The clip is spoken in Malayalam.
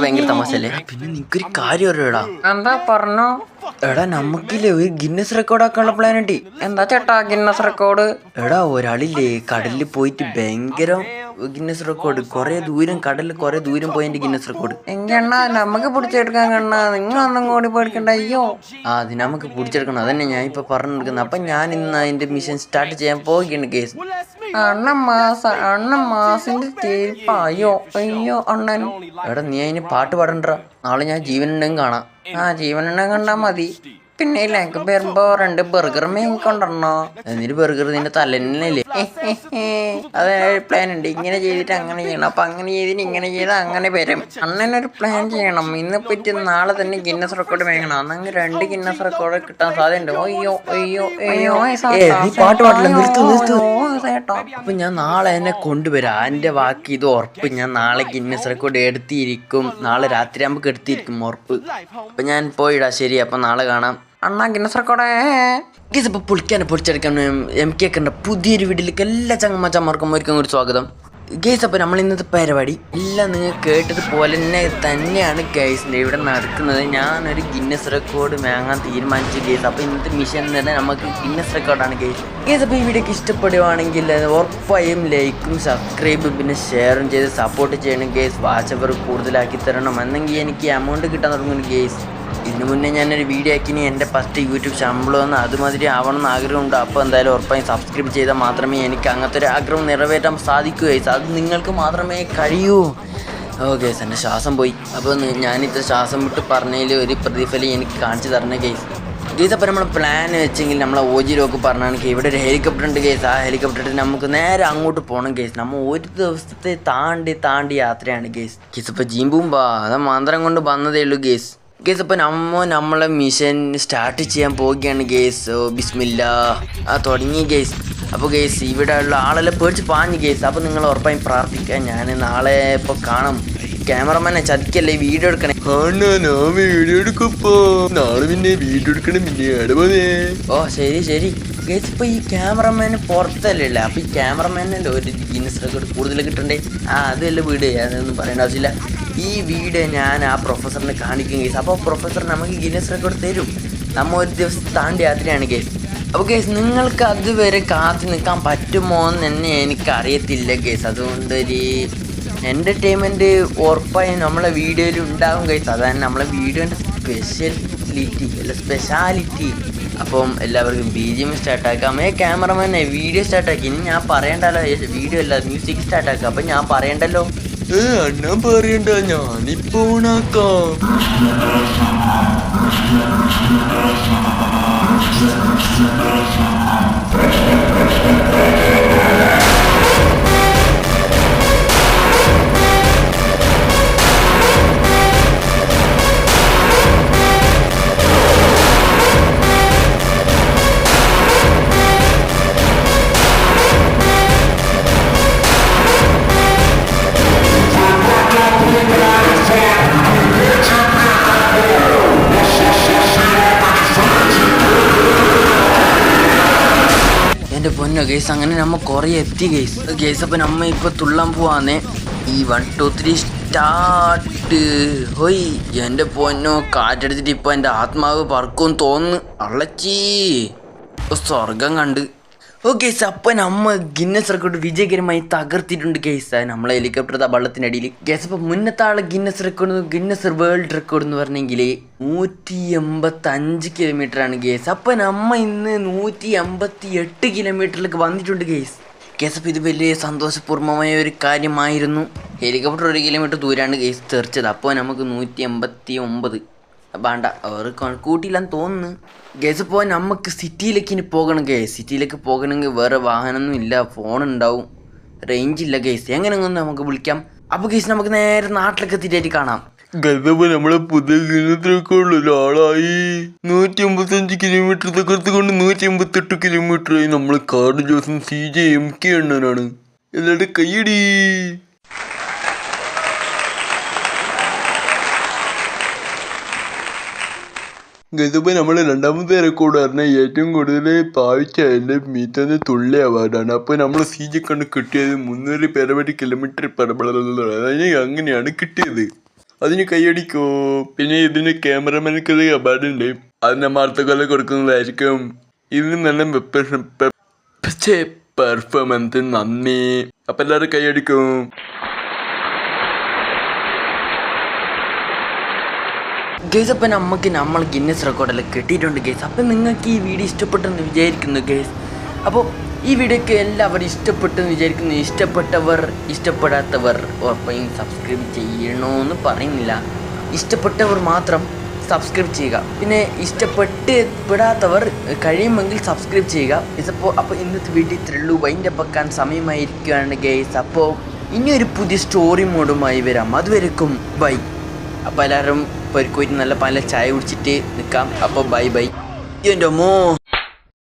ഭയങ്കര തമാശല്ലേ പിന്നെ നിനക്കൊരു കാര്യം അറിയടാ. എന്താ പറഞ്ഞു? എടാ നമുക്കില്ലേ ഒരു ഗിന്നസ് റെക്കോർഡ് ആക്കാനുള്ള പ്ലാൻ ഉണ്ട്. എന്താ ചേട്ടാ ഗിന്നസ് റെക്കോർഡ് എടാ ഒരാളില്ലേ കടലിൽ പോയിട്ട് ഭയങ്കര ഗിന്നസ് റെക്കോർഡ് കുറെ ദൂരം കടലിൽ കുറെ ദൂരം പോയതിന്റെ ഗിന്നസ് റെക്കോർഡ് എങ്കണ്ണ നമുക്ക് പിടിച്ചെടുക്കാൻ കണ്ണ. നിങ്ങളൊന്നും കൂടി പേടിക്കണ്ട അയ്യോ. ആ അത് നമുക്ക് പിടിച്ചെടുക്കണം. അതന്നെ ഞാൻ ഇപ്പൊ പറഞ്ഞു കൊടുക്കുന്നത് അപ്പൊ ഞാൻ ഇന്ന് അതിന്റെ മിഷൻ സ്റ്റാർട്ട് ചെയ്യാൻ പോവുകയാണ് കേസ് അണ്ണ മാസ അണ്ണ മാസിന്റെ തീർപ്പ അയ്യോ അയ്യോ അണ്ണൻ. എടാ നീ അതിന് പാട്ട് പാടണ്ട നാളെ ഞാൻ ജീവനുണ്ടെങ്കിൽ കാണാം. ആ ജീവനുണ്ടെങ്കിൽ കണ്ടാ മതി. പിന്നെ ഇല്ലെങ്കിൽ വരുമ്പോ രണ്ട് ബർഗർ മേങ്ങിക്കൊണ്ടിരണോ എന്നിട്ട് ബർഗർ നിന്റെ തലന്നല്ലേ അത് പ്ലാൻ ഉണ്ട്. ഇങ്ങനെ ചെയ്തിട്ട് അങ്ങനെ ചെയ്യണം. അപ്പൊ അങ്ങനെ ചെയ്തിട്ട് ഇങ്ങനെ ചെയ്താൽ അങ്ങനെ വരും. ഒരു പ്ലാൻ ചെയ്യണം. ഇന്ന് പറ്റി നാളെ തന്നെ ഗിന്നസ് റെക്കോർഡ് വേണം. അന്നങ്ങ് രണ്ട് ഗിന്നസ് റെക്കോർഡ് കിട്ടാൻ സാധ്യതയുണ്ട്. അയ്യോ അയ്യോ അയ്യോ. നീ പാട്ട് പാടില്ല, നിർത്ത്, നിർത്ത്. ചേട്ടാ അപ്പൊ ഞാൻ നാളെ എന്നെ കൊണ്ടുവരാം. എന്റെ വാക്ക് ഇത് ഉറപ്പ്. ഞാൻ നാളെ ഗിന്നസ് റെക്കോർഡ് എടുത്തിരിക്കും. നാളെ രാത്രി ആകുമ്പോൾ എടുത്തിരിക്കും ഉറപ്പ്. അപ്പൊ ഞാൻ പോയിടാ. ശരി അപ്പൊ നാളെ കാണാം. അണ്ണാ ഗിന്നസ് റെക്കോർഡേ. ഗീസ് ഇപ്പൊ പൊളിക്കാനെ പൊളിച്ചെടുക്കാൻ എം കെ കണ്ട പുതിയൊരു വീട്ടിലേക്ക് എല്ലാ ചങ്ങമ്മച്ചന്മാർക്കും ഒരിക്കലും ഒരു സ്വാഗതം. ഗേസ് അപ്പോൾ നമ്മൾ ഇന്നത്തെ പരിപാടി എല്ലാം നിങ്ങൾ കേട്ടതുപോലെ തന്നെ തന്നെയാണ് ഗേസിന്റെ ഇവിടെ നടക്കുന്നത്. ഞാനൊരു ഗിന്നസ് റെക്കോർഡ് വാങ്ങാൻ തീരുമാനിച്ചു ഗേസ് അപ്പോൾ ഇന്നത്തെ മിഷൻ തന്നെ നമുക്ക് ഗിന്നസ് റെക്കോർഡാണ് ഗേസ് ഗേസ് അപ്പോൾ ഈ വീഡിയോക്ക് ഇഷ്ടപ്പെടുവാണെങ്കിൽ ഉറപ്പായും ലൈക്കും സബ്സ്ക്രൈബും പിന്നെ ഷെയറും ചെയ്ത് സപ്പോർട്ട് ചെയ്യണം ഗേസ് വാച്ചവർ കൂടുതലാക്കി തരണം. എന്നെങ്കിൽ എനിക്ക് എമൗണ്ട് കിട്ടാൻ തുടങ്ങുന്നു ഗേസ് ഇതിനു മുന്നേ ഞാനൊരു വീഡിയോ ആക്കിനി എന്റെ ഫസ്റ്റ് യൂട്യൂബ് ശമ്പളം എന്ന് അതുമാതിരി ആവണം എന്ന് ആഗ്രഹമുണ്ട്. അപ്പോൾ എന്തായാലും ഉറപ്പായും സബ്സ്ക്രൈബ് ചെയ്താൽ മാത്രമേ എനിക്ക് അങ്ങനത്തെ ഒരു ആഗ്രഹം നിറവേറ്റാൻ സാധിക്കൂ അത് നിങ്ങൾക്ക് മാത്രമേ കഴിയൂ. ഓക്കെ ഗൈസ് എന്റെ ശ്വാസം പോയി. അപ്പോൾ ഞാനിത്ര ശ്വാസം വിട്ട് പറഞ്ഞതിൽ ഒരു പ്രതിഫലം എനിക്ക് കാണിച്ചു തരണേ ഗൈസ് ഗൈസ് അപ്പോൾ നമ്മൾ പ്ലാൻ വെച്ചെങ്കിൽ നമ്മളെ ലോക്ക് പറഞ്ഞാണെങ്കിൽ ഇവിടെ ഒരു ഹെലികോപ്റ്റർ ഉണ്ട് ഗൈസ് ആ ഹെലികോപ്റ്ററിൽ നമുക്ക് നേരെ അങ്ങോട്ട് പോകണം ഗൈസ് നമ്മൾ ഒരു ദിവസത്തെ താണ്ടി താണ്ടി യാത്രയാണ് ഗൈസ് ഗൈസ് ഇപ്പോൾ ജീമ്പൂമ്പാ അത് മന്ത്രം കൊണ്ട് വന്നതേ ഉള്ളൂ ഗൈസ് ഗേസ് അപ്പോൾ നമ്മ നമ്മളെ മിഷൻ സ്റ്റാർട്ട് ചെയ്യാൻ പോവുകയാണ് ഗേസ് ഓ ബിസ്മില്ല. ആ തുടങ്ങി ഗേസ് അപ്പോൾ ഗേസ് ഇവിടെ ഉള്ള ആളെല്ലാം പേടിച്ച് പാഞ്ഞ് ഗേസ് അപ്പോൾ നിങ്ങൾ ഉറപ്പായും പ്രാർത്ഥിക്കുക. ഞാൻ നാളെ ഇപ്പോൾ കാണാം. ക്യാമറമാനെ ചതിക്കല്ലേ വീഡിയോ എടുക്കണേ? ഞാൻ വീഡിയോ എടുക്കപ്പോ. നാളെ പിന്നെ വീഡിയോ എടുക്കണം പിന്നെ ഓ ശരി ശരി. ഗേസ് ഇപ്പോൾ ഈ ക്യാമറമാന് പുറത്തല്ലേ അപ്പോൾ ഈ ക്യാമറമാനല്ലേ ഒരു ഗിനസ് റെക്കോർഡ് കൂടുതൽ കിട്ടണ്ടേ? ആ അതല്ലേ വീട്. അതൊന്നും പറയേണ്ട ആവശ്യമില്ല. ഈ വീഡിയോ ഞാൻ ആ പ്രൊഫസറിന് കാണിക്കും കേസ് അപ്പോൾ പ്രൊഫസർ നമുക്ക് ഗിന്നസ് റെക്കോർഡ് തരും. നമ്മ ഒരു ദിവസം താണ്ടി യാത്രയാണ് കേസ് അപ്പോൾ കേസ് നിങ്ങൾക്ക് അതുവരെ കാത്തു നിൽക്കാൻ പറ്റുമോ എന്ന് തന്നെ എനിക്കറിയത്തില്ല കേസ് അതുകൊണ്ട് ഒരു എന്റർടൈൻമെന്റ് ഉറപ്പായി നമ്മളെ വീഡിയോയിൽ ഉണ്ടാവും കേസ് അതാണ് നമ്മളെ വീഡിയോന്റെ സ്പെഷ്യലിറ്റി അല്ല സ്പെഷ്യാലിറ്റി അപ്പം എല്ലാവർക്കും ബി ജി എം സ്റ്റാർട്ടാക്കാം ഏ ക്യാമറമാനെ വീഡിയോ സ്റ്റാർട്ടാക്കി ഇനി ഞാൻ പറയണ്ടല്ലോ വീഡിയോ അല്ല മ്യൂസിക് സ്റ്റാർട്ടാക്കാം അപ്പം ഞാൻ പറയണ്ടല്ലോ. ഏ അണ്ണാ പറയണ്ട ഞാനിപ്പോ ഓണാക്കാം എന്റെ പൊന്നോ ഗേസ് അങ്ങനെ നമ്മ കുറേ എത്തി ഗേസ് ഗേസ് അപ്പം നമ്മ ഇപ്പൊ തുള്ളാൻ പോവാന്നേ. ഈ വൺ ടു ത്രീ സ്റ്റാർട്ട് ഹോയ് എന്റെ പൊന്നോ കാറ്റടിച്ചിട്ട് ഇപ്പൊ എന്റെ ആത്മാവ് പറക്കും തോന്നുന്നു. അള്ളച്ചീ. ഓ, സ്വർഗം കണ്ട് ഓ കേസ് അപ്പൊ നമ്മ ഗിന്നസ് റെക്കോർഡ് വിജയകരമായി തകർത്തിട്ടുണ്ട് കേസ് നമ്മളെ ഹെലികോപ്റ്റർ വള്ളത്തിനടിയിൽ. കേസ് അപ്പൊ മുന്നത്തെ ആളെ Guinness record Guinness world record എന്ന് പറഞ്ഞെങ്കിൽ നൂറ്റി എൺപത്തി അഞ്ച് കിലോമീറ്റർ ആണ് കേസ് അപ്പൊ നമ്മ ഇന്ന് നൂറ്റി എൺപത്തി എട്ട് കിലോമീറ്ററിലേക്ക് വന്നിട്ടുണ്ട് കേസ് കേസ് അപ്പൊ ഇത് വലിയ സന്തോഷപൂർവമായ ഒരു കാര്യമായിരുന്നു. ഹെലികോപ്റ്റർ ഒരു കിലോമീറ്റർ ദൂരാണ് കേസ് തെറിച്ചത്. അപ്പോൾ നമുക്ക് നൂറ്റി എൺപത്തി ഒമ്പത് വേണ്ട. അവർ കൂട്ടിയില്ലാന്ന് തോന്നുന്നു. ഗേസ് ഇപ്പോൾ നമുക്ക് സിറ്റിയിലേക്ക് ഇനി പോകണം ഗേസ് സിറ്റിയിലേക്ക് പോകണമെങ്കിൽ വേറെ വാഹനമൊന്നും ഇല്ല. ഫോൺ ഉണ്ടാവും. റേഞ്ച് ഇല്ല ഗേസ് എങ്ങനെ ഒന്ന് നമുക്ക് വിളിക്കാം. അപ്പോൾ ഗേസ് നമുക്ക് നേരെ നാട്ടിലേക്ക് എത്തിയിട്ട് കാണാം. ഗതപ്പോ നമ്മളെ പുതിയ കിലോമീറ്ററൊക്കെയുള്ള ഒരാളായി നൂറ്റി അമ്പത്തഞ്ച് കിലോമീറ്റർ തകർത്ത് കൊണ്ട് നൂറ്റി എൺപത്തെട്ട് കിലോമീറ്റർ ആയി നമ്മളെ കാർഡ് ജോസും സി ജെ എം കെ എണ്ണനാണ് എല്ലാവരുടെ കയ്യടി ഗതപ്പോ നമ്മൾ രണ്ടാമത്തെ റെക്കോർഡ് പറഞ്ഞാൽ ഏറ്റവും കൂടുതൽ പാവിച്ചതിന്റെ മീറ്റന്ന് തുള്ളി അവാർഡാണ് അപ്പോൾ നമ്മൾ സി ജി കണ്ട് കിട്ടിയത് മുന്നൂറ് പെരവടി കിലോമീറ്റർ അതിന് അങ്ങനെയാണ് കിട്ടിയത്. അതിന് കൈയടിക്കോ. പിന്നെ ഇതിന് ക്യാമറമാനൊക്കെ അവാർഡ് ഉണ്ട്. അടുത്ത കൊല്ലം കൊടുക്കുന്നതായിരിക്കും. ഇതിന് നല്ല പെർഫോമൻസ് നന്ദി. അപ്പൊ എല്ലാവരും കൈയടിക്കും. ഗേസ് അപ്പം നമുക്ക് നമ്മൾ ഗിന്നസ് റെക്കോർഡെല്ലാം കിട്ടിയിട്ടുണ്ട് ഗേസ്. അപ്പം നിങ്ങൾക്ക് ഈ വീഡിയോ ഇഷ്ടപ്പെട്ടെന്ന് വിചാരിക്കുന്നു ഗേസ്. അപ്പോൾ ഈ വീഡിയോക്ക് എല്ലാവരും ഇഷ്ടപ്പെട്ടെന്ന് വിചാരിക്കുന്നു. ഇഷ്ടപ്പെട്ടവർ ഇഷ്ടപ്പെടാത്തവർ ഉറപ്പായും സബ്സ്ക്രൈബ് ചെയ്യണമെന്ന് പറയുന്നില്ല. ഇഷ്ടപ്പെട്ടവർ മാത്രം സബ്സ്ക്രൈബ് ചെയ്യുക. പിന്നെ ഇഷ്ടപ്പെട്ട് പെടാത്തവർ കഴിയുമെങ്കിൽ സബ്സ്ക്രൈബ് ചെയ്യുക. ഇതപ്പോൾ അപ്പോൾ ഇന്നത്തെ വീഡിയോ ഇത്രയുള്ളൂ വൈന്റെ പക്കാൻ സമയമായിരിക്കുകയാണ് ഗേസ്. അപ്പോൾ ഇനിയൊരു പുതിയ സ്റ്റോറി മോഡുമായി വരാം. അതുവരെക്കും ബൈ അപ്പോൾ എല്ലാവരും പരിക്കോയിട്ട് നല്ല പല ചായ കുടിച്ചിട്ട് നിൽക്കാം. അപ്പോൾ ബൈ ബൈ എന്റെ മോ